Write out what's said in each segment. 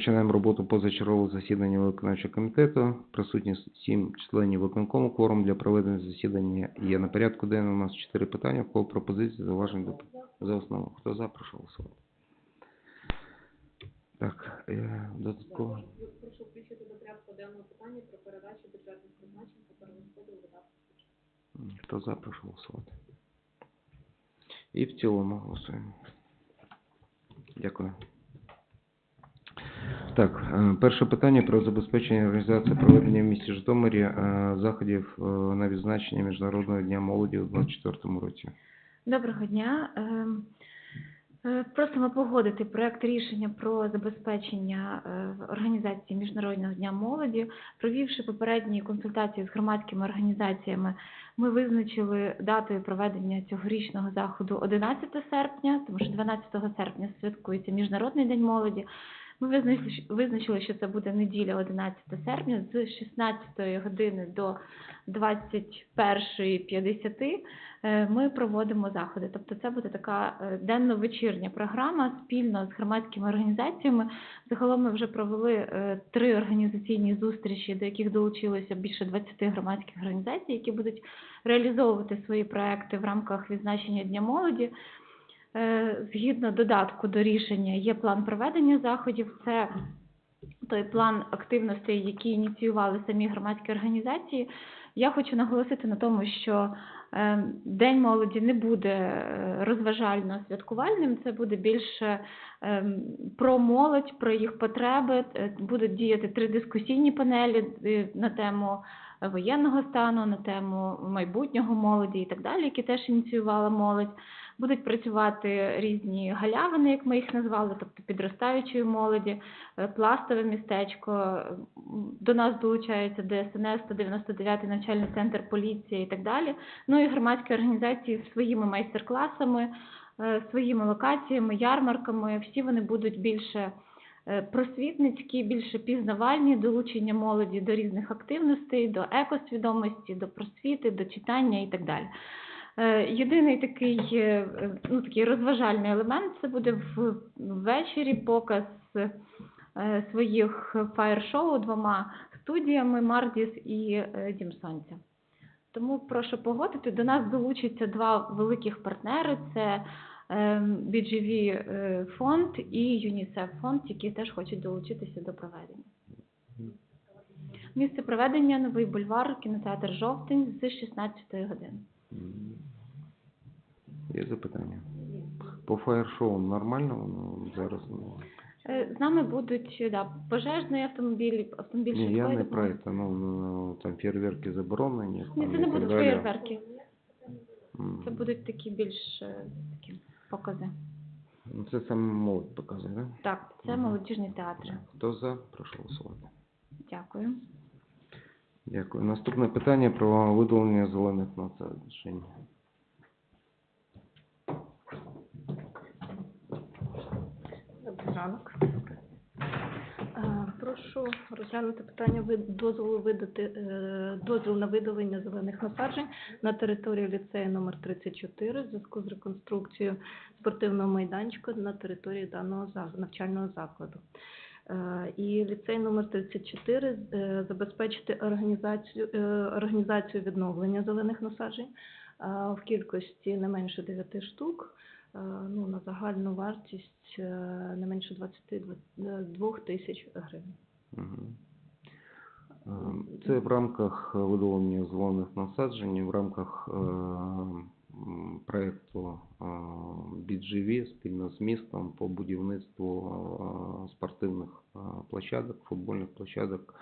Розпочинаємо роботу позачергового засідання виконавчого комітету. Присутні сім членів виконкому. Кворум для проведення засідання є на порядку денному. У нас чотири питання. В кого пропозиції, зауважень до за основу. Хто за, прошу голосувати. Так, е, додатково. Прошу включити до порядку денного питання про передачу бюджетних призначень та перерозподіл видатків. Хто за, прошу голосувати. І в цілому голосуємо. Дякую. Так, е, перше питання про забезпечення організації проведення в місті Житомирі е, заходів е, на відзначення Міжнародного дня молоді у 2024 році. Доброго дня. Ем, Просимо погодити проект рішення про забезпечення організації Міжнародного дня молоді. Провівши попередні консультації з громадськими організаціями, ми визначили датою проведення цьогорічного заходу 11 серпня, тому що 12 серпня святкується Міжнародний день молоді. Ми визначили, що це буде неділя 11 серпня з 16 години до 21.50 е, ми проводимо заходи. Тобто це буде така е, денно-вечірня програма спільно з громадськими організаціями. Загалом ми вже провели е, три організаційні зустрічі, до яких долучилося більше 20 громадських організацій, які будуть реалізовувати свої проекти в рамках відзначення Дня молоді. Е, Згідно додатку до рішення є план проведення заходів. Це той план активностей, які ініціювали самі громадські організації. Я хочу наголосити на тому, що е, День молоді не буде е, розважально-святкувальним, це буде більше про молодь, про їх потреби. Будуть діяти три дискусійні панелі на тему воєнного стану, на тему майбутнього молоді і так далі, які теж ініціювала молодь. Будуть працювати різні галявини, як ми їх назвали, тобто підростаючої молоді, е, пластове містечко. До нас долучаються ДСНС, 199 навчальний центр поліція і так далі. Ну і громадські організації своїми майстер-класами, е, своїми локаціями, ярмарками. Всі вони будуть більше е, просвітницькі, більше пізнавальні, долучення молоді до різних активностей, до екосвідомості, до просвіти, до читання і так далі. Е, Єдиний такий, е, ну, такий розважальний елемент це буде ввечері показ е, своїх фаєр-шоу двома студіями Мардіс і Дім Сонця. Тому прошу погодити. До нас долучаться два великих партнери: це BGV фонд і ЮНІСЕФ фонд, які теж хочуть долучитися до проведення. Місце проведення новий бульвар, кінотеатр Жовтень з 16 години. Є запитання? По фаєр-шоу нормально воно зараз? Ну, Е, З нами будуть да, пожежний автомобіль, автомобіль Ні, я швидкої не про допомоги. це. Ну, ну, там фейерверки заборонені. Ні, там це і не так будуть далі. феєрверки. М. Це будуть такі більш е, такі покази. Ну, Це саме молодь показує, так? Так, це Мгм. молодіжні театри. Хто за? Прошу голосувати. Дякую. Дякую. Наступне питання про видалення зелених насаджень. Добрий ранок. Е, Прошу розглянути питання дозволу видати е, дозвіл на видалення зелених насаджень на території ліцею номер 34 в зв'язку з реконструкцією спортивного майданчика на території даного навчального закладу. Е, І ліцей номер 34 е, забезпечити організацію, е, організацію відновлення зелених насаджень в кількості не менше 9 штук ну, на загальну вартість не менше 22 тисяч гривень. Це в рамках видалення зелених насаджень, в рамках е, е, BGV спільно з містом по будівництву е, спортивних е, площадок, футбольних площадок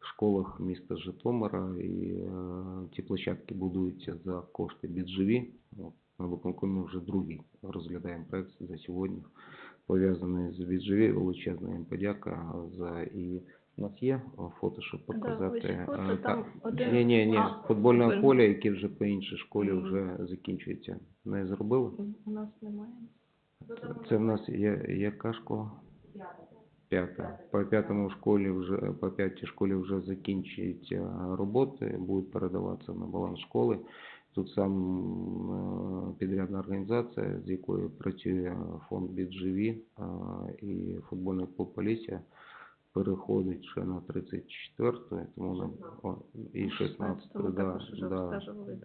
в школах міста Житомира. І е, ті площадки будуються за кошти BGV. На виконкомі вже другий розглядаємо проект за сьогодні, пов'язаний з BGV. Величезна їм подяка за і у нас є фото, щоб показати. фото, Е, там один- Ні, ні, ні. А, Футбольне футбольне. поле, яке вже по іншій школі Мгм. вже закінчується. Не зробили? У нас немає. Це в нас є яка школа? П'ята. По п'ятому школі вже по п'ятій школі вже закінчуються роботи, будуть передаватися на баланс школи. Тут сам е, підрядна організація, з якою працює фонд е, і футбольний клуб Полісся, переходить ще на 34 тому нам о, і 16 16-му да,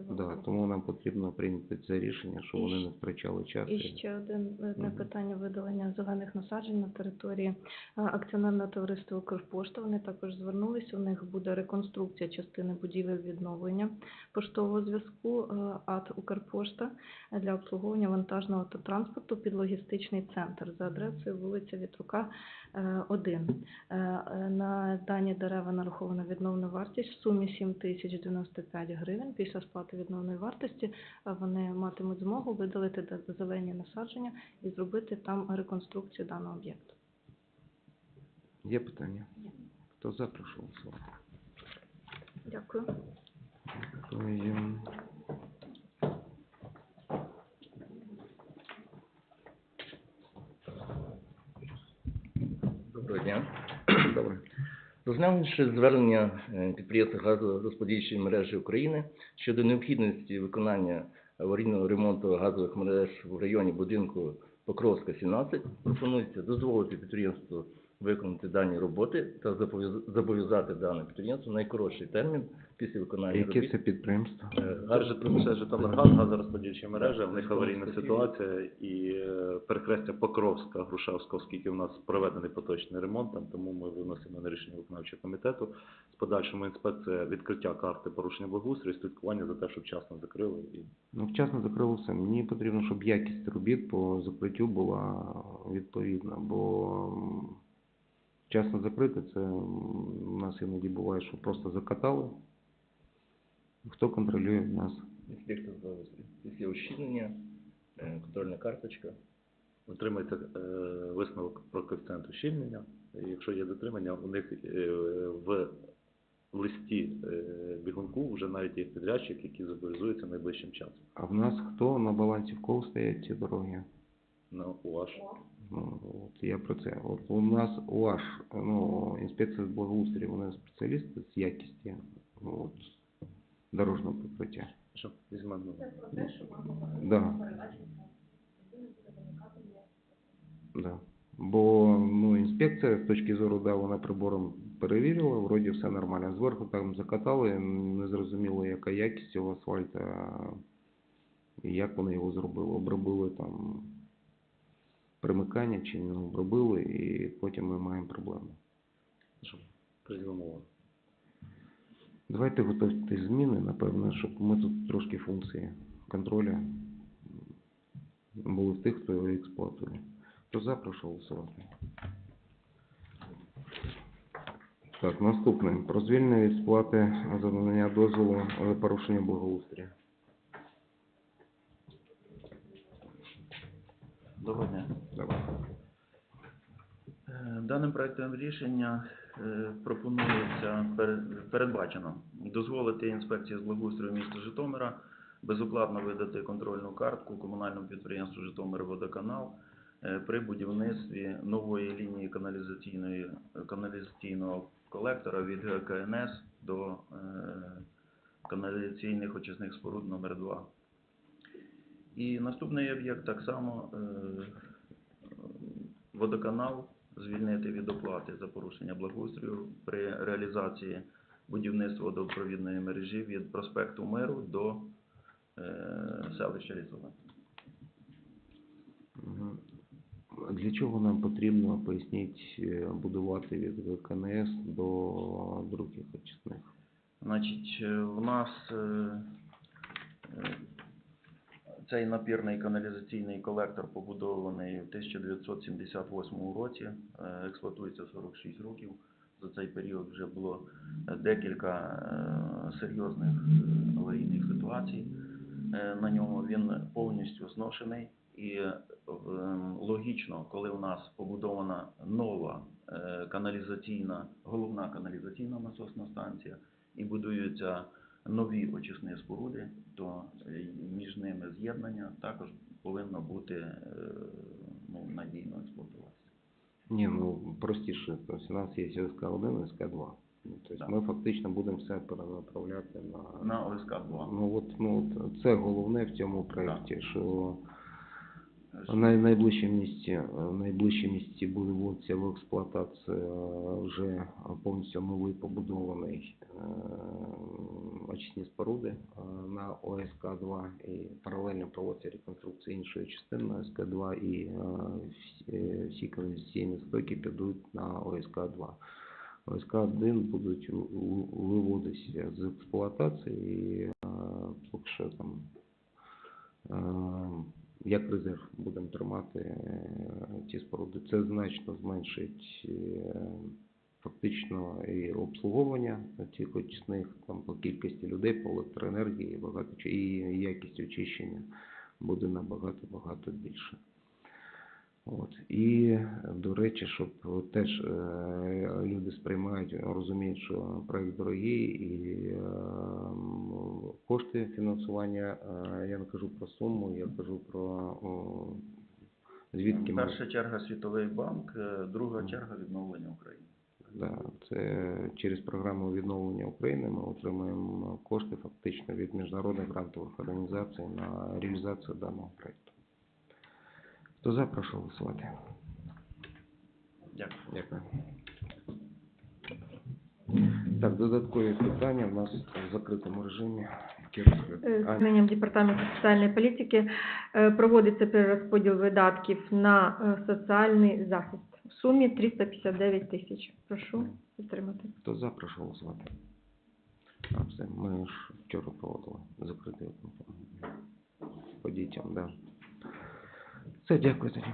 да, да, тому нам потрібно прийняти це рішення, щоб І вони не втрачали час. І ще один, одне Мгм. питання видалення зелених насаджень на території е, акціонерного товариства «Укрпошта». Вони також звернулися. У них буде реконструкція частини будівель відновлення поштового зв'язку е, АТ «Укрпошта» для обслуговування вантажного автотранспорту під логістичний центр за адресою вулиця Вітрука, е, 1. Е, е, На дані дерева нарахована відновна вартість в сумі 7 тисяч 95 гривень. Після сплати відновної вартості е, вони матимуть змогу видалити зелені насадження і зробити там реконструкцію даного об'єкту. Є питання? Хто за, прошу голосувати. Дякую. Дякую. Доброго дня. Добре. Розглянувши звернення е, підприємства газорозподільчої мережі України щодо необхідності виконання аварійного ремонту газових мереж в районі будинку Покровська, 17, пропонується дозволити підприємству виконати дані роботи та зобов'язати дане підприємство в найкоротший термін після виконання Яке робіт. це підприємство? Е, це Житомиргаз, газорозподільча мережа, в них аварійна ситуація і е, перехрестя Покровська, Грушевська, оскільки в нас проведений поточний ремонт, там, тому ми виносимо на рішення виконавчого комітету. З подальшому інспекція відкриття карти порушення благоустрою, слідкування за те, щоб вчасно закрили. І Ну, вчасно закрили все. Мені потрібно, щоб якість робіт по закриттю була відповідна, бо вчасно закрити, це у нас іноді буває, що просто закатали. Хто контролює в нас? Інспектор благоустрою. Після ущільнення, е, контрольна карточка. отримається е, висновок про коефіцієнт ущільнення. І Якщо є дотримання, у них е, в листі е, бігунку вже навіть є підрядчик, який зобов'язується найближчим часом. А в нас хто на балансі в кого стоять ці дороги? На УАЖ. Ну, от я про це. От у нас УАЖ, ну, інспекція з благоустрою, вони спеціалісти з якісті ну, от, дорожнього покриття. Що? Да. Да. Бо ну, інспекція з точки зору, да, вона прибором перевірила, вроді все нормально. Зверху там закатали, не зрозуміло, яка якість цього асфальта і як вони його зробили. Обробили там примикання чи не обробили, і потім ми маємо проблему. Що. Давайте готувати зміни, напевно, щоб ми тут трошки функції контролю були в тих, хто його експлуатує. Хто за, прошу голосувати. Так, наступне. Про звільнення від сплати за надання дозволу за порушення благоустрія. Доброго дня. Е, Даним проектом рішення е, пропонується передбачено дозволити інспекції з благоустрою міста Житомира безоплатно видати контрольну картку комунальному підприємству Житомирводоканал е, при будівництві нової лінії каналізаційної каналізаційного колектора від ГКНС до каналізаційних очисних споруд номер 2 І наступний об'єкт так само е, водоканал звільнити від оплати за порушення благоустрою при реалізації будівництва водопровідної мережі від проспекту Миру до е, селища Лісове. Для чого нам потрібно, поясніть, е, будувати від ВКНС до других очисних? Значить, в нас цей напірний каналізаційний колектор побудований в 1978 році, е, експлуатується 46 років. За цей період вже було е, декілька е, серйозних аварійних ситуацій на ньому. Він повністю зношений і ем, логічно, коли у нас побудована нова каналізаційна, головна каналізаційна насосна станція, і будуються нові очисні споруди, то е, між ними з'єднання також повинно бути е, ну, надійно експлуатуватися. Ні, ну простіше, тобто у нас є СК-1 і СК-2. Ну, Тобто Так. ми фактично будемо все перенаправляти на... На ОСК 2 Ну от, ну от це головне в цьому проєкті, що На найближчому місці, в місці буде в експлуатацію е, вже повністю новий побудований очисні споруди на ОСК-2 і паралельно проводиться реконструкція іншої частини на ОСК-2 і всі- каналізаційні стоки підуть на ОСК-2. ОСК-1 будуть виводитися з експлуатації і поки що там як резерв будемо тримати ці споруди. Це значно зменшить е, фактично і обслуговування цих очисних там по кількості людей, по електроенергії, багато і якість очищення буде набагато багато більше. От. І, до речі, щоб теж е, люди сприймають, розуміють, що проект дорогий і е, кошти фінансування, е, я не кажу про суму, я кажу про звідки ми Перша черга Світовий банк, друга черга відновлення України. Да, це через програму відновлення України ми отримуємо кошти фактично від міжнародних грантових організацій на реалізацію даного проекту. Хто за, прошу голосувати. Дякую. Дякую. Так, додаткові питання в нас в закритому режимі. Е, А, Зверненням Департаменту соціальної політики е, проводиться перерозподіл видатків на е, соціальний захист в сумі 359 тисяч. Прошу підтримати. Хто за, прошу голосувати. А, все, ми ж вчора проводили закритий по дітям, да. Все, дякую тоді.